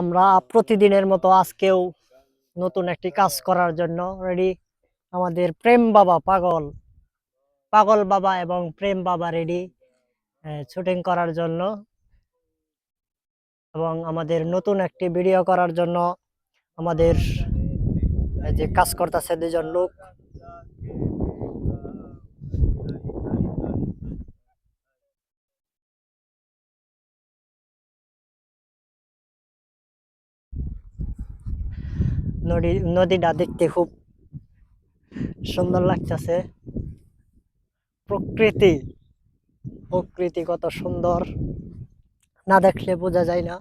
আমরা প্রতিদিনের মতো আজকেও নতুন একটি কাজ করার জন্য রেডি আমাদের প্রেম বাবা পাগল। পাগল বাবা এবং প্রেম বাবা রেডি শুটিং করার জন্য। এবং আমাদের নতুন একটি ভিডিও করার জন্য আমাদের যে কাজ করতেছে দুজন লোক। নদী, নদীটা দেখতে খুব সুন্দর লাগতেছে। প্রকৃতি প্রকৃতি কত সুন্দর। না দেখলে বোঝা যায় না।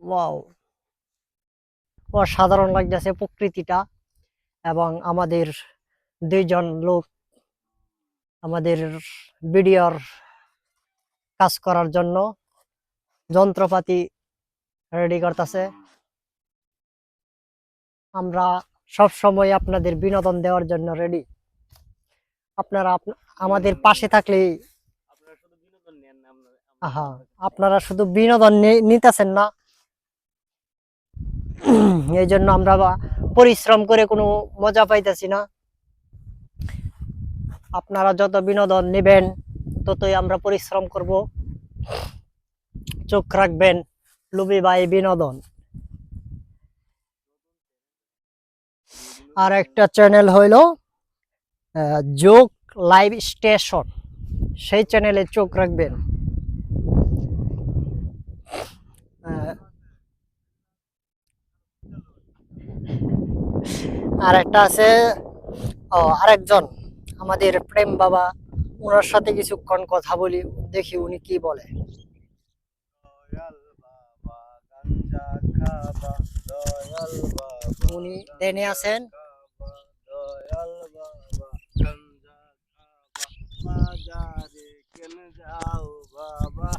ওয়াও, অসাধারণ লাগতেছে প্রকৃতিটা এবং আমাদের দুইজন লোক আমাদের ভিডিওর কাজ করার জন্য যন্ত্রপাতি রেডি করতেছে। আমরা সব সময় আপনাদের বিনোদন দেওয়ার জন্য রেডি আপনারা আপ- আমাদের পাশে থাকলে আপনারা শুধু বিনোদন আপনারা শুধু বিনোদন নিতেছেন না। এই জন্য আমরা বা- পরিশ্রম করে কোনো মজা পাইতেছি না। আপনারা যত বিনোদন নেবেন ততই আমরা পরিশ্রম করব। চোখ রাখবেন, লুবি বাই বিনোদন। আর একটা চ্যানেল হইল যোগ লাইভ স্টেশন। সেই চ্যানেলে চোখ রাখবেন। আর একটা আছে, ও, আরেকজন, আমাদের প্রেম বাবা, ওনার সাথে কিছুক্ষণ কথা বলি, দেখি উনি কি বলে দয়াল বাবা গাঞ্জা খাবা দয়াল বাবা উনি দেনে আছেন। দয়াল বাবা গাঞ্জা কেন যাও বাবা?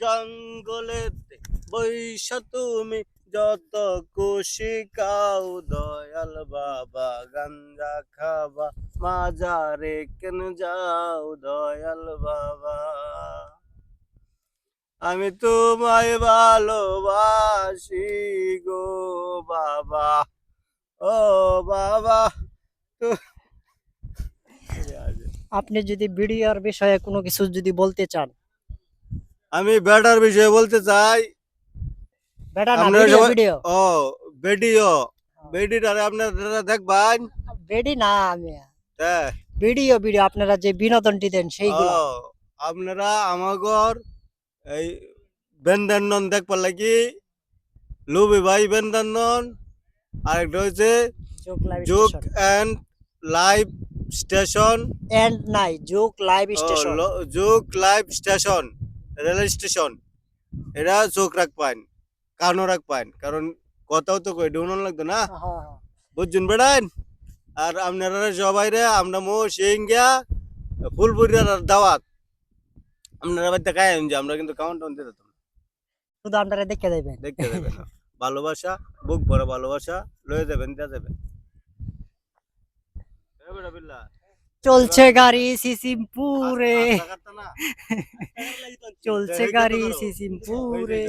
জঙ্গলেতে বৈশা তুমি যত খুশি খাও দয়াল বাবা গাঞ্জা খাবা মাজারে কেন যাও দয়াল বাবা? আমি তোমায় ভালোবাসি গো বাবা। ও বাবা আপনি যদি ভিডিওর বিষয়ে কোনো কিছু যদি বলতে চান। আমি ব্যাটার বিষয়ে বলতে চাই। ও ভিডিও। ভিডিওটারে আপনারা দেখবেন। বেডি না আমি হ্যাঁ। ভিডিও ভিডিও আপনারা যে বিনোদনটি দেন সেইগুলো। আপনারা আমাগর এই বেন্দানন দেখবার লাগি লুবি ভাই বেন্দানন আরেকটা হচ্ছে যোগ অ্যান্ড লাইভ স্টেশন। এন্ড নাই যোগ লাইভ স্টেশন। যুগ লাইভ স্টেশন রেল স্টেশন। এটা চোখ রাখবেন কানও রাখবেন কারণ কথাও তো কই ডুনন লাগতো না? বুঝছেন বেড়ান আর আপনারা সবাই রে আমরা মো সিঙ্গিয়া ফুলপুরিয়ার দাওয়াত। আপনারা বাড়িতে খাই যে আমরা কিন্তু কাউন্ট টাউন দিতে শুধু আপনারা দেখে দেবেন দেখতে দেবেন ভালোবাসা বুক ভরে ভালোবাসা লয়ে দেবেন দিয়ে বিল্লা, চলছে গাড়ি সিসিমপুরে চলছে গাড়ি। সিসিমপুরে।